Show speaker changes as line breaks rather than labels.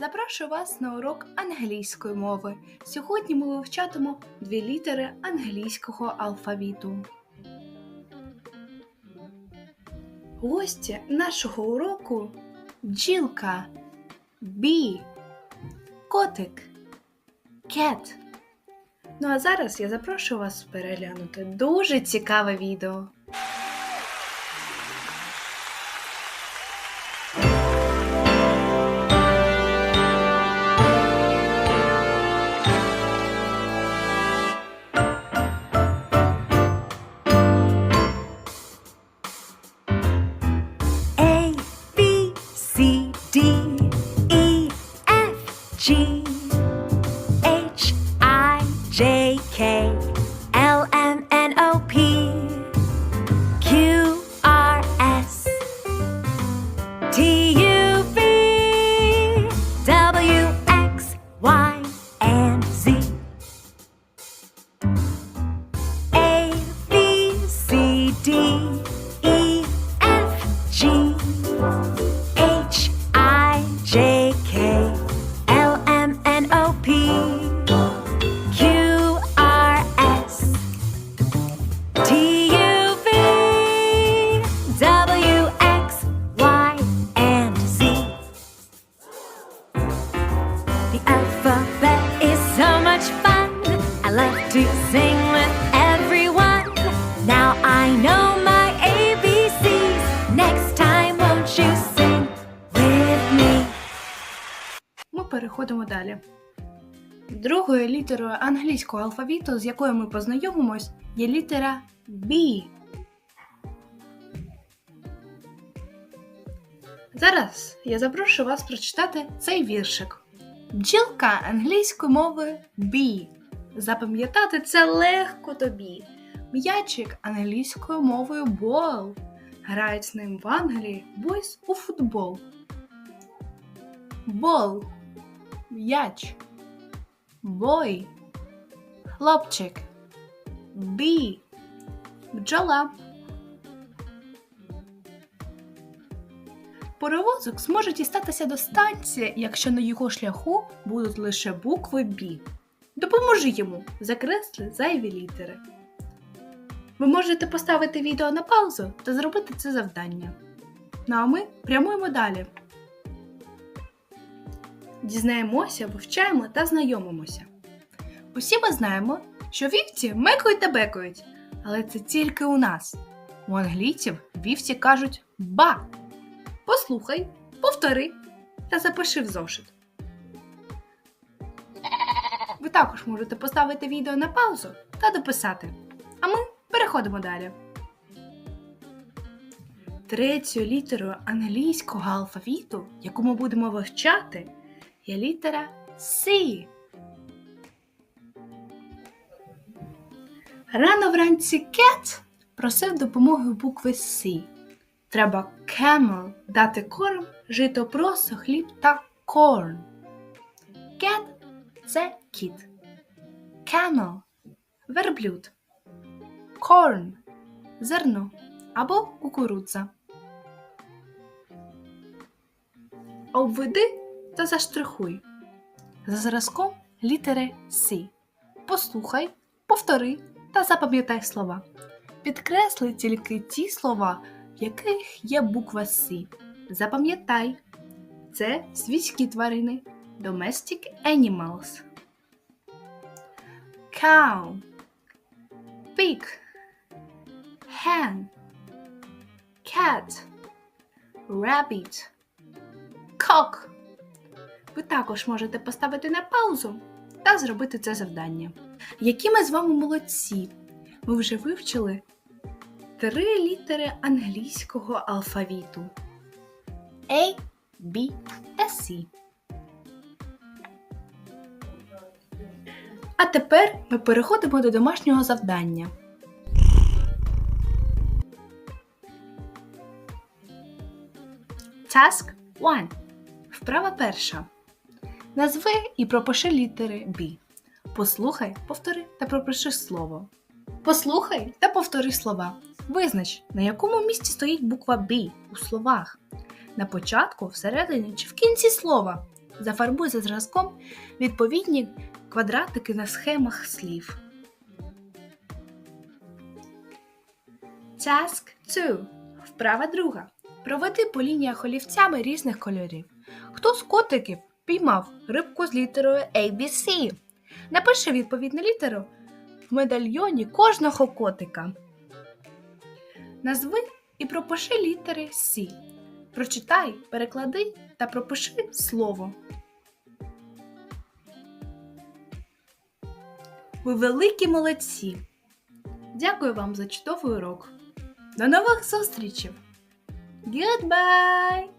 Запрошую вас на урок англійської мови. Сьогодні ми вивчатимемо дві літери англійського алфавіту. Гості нашого уроку бджілка, бі, котик, кет. Ну а зараз я запрошую вас переглянути дуже цікаве відео.
G
переходимо далі. Другою літерою англійського алфавіту, з якою ми познайомимось, є літера B. Зараз я запрошую вас прочитати цей віршик. Бджілка англійською мовою B. Запам'ятати це легко тобі. М'ячик англійською мовою ball. Грають з ним в Англії бойс у футбол. Бол. М'яч. Бой. Хлопчик. Бі. Бджола. Перевозок зможе дістатися до станції, якщо на його шляху будуть лише букви Бі. Допоможи йому, закресли зайві літери. Ви можете поставити відео на паузу та зробити це завдання. Ну а ми прямуємо далі. Дізнаємося, вивчаємо та знайомимося. Усі ми знаємо, що вівці мекають та бекають, але це тільки у нас. У англійців вівці кажуть ба. Послухай, повтори та запиши в зошит. Ви також можете поставити відео на паузу та дописати. А ми переходимо далі. Третьою літерою англійського алфавіту, яку ми будемо вивчати, є літера C. Рано вранці Кет просив допомоги букви С. Треба camel дати корм, жито просо, хліб та corn. Cat – це кіт. Camel – верблюд. Corn – зерно або кукурудза. Обведи та заштрихуй. За зразком літери С. Послухай, повтори та запам'ятай слова. Підкресли тільки ті слова, в яких є буква С. Запам'ятай, це свійські тварини Domestic Animals. Cow Pig Hen Cat Rabbit Cock Ви також можете поставити на паузу та зробити це завдання. Які ми з вами молодці! Ми вже вивчили три літери англійського алфавіту A, B та C. А тепер ми переходимо до домашнього завдання. Task 1. Вправа перша. Назви і пропиши літери B. Послухай, повтори та пропиши слово. Послухай та повтори слова. Визнач, на якому місці стоїть буква B у словах. На початку, всередині чи в кінці слова. Зафарбуй за зразком відповідні квадратики на схемах слів. Task 2. Вправа друга. Проведи по лініях олівцями різних кольорів. Хто з котиків піймав рибку з літерою ABC? Напиши відповідну літеру в медальйоні кожного котика. Назви і пропиши літери С. Прочитай, переклади та пропиши слово. Ви великі молодці! Дякую вам за чудовий урок. До нових зустрічей! Goodbye!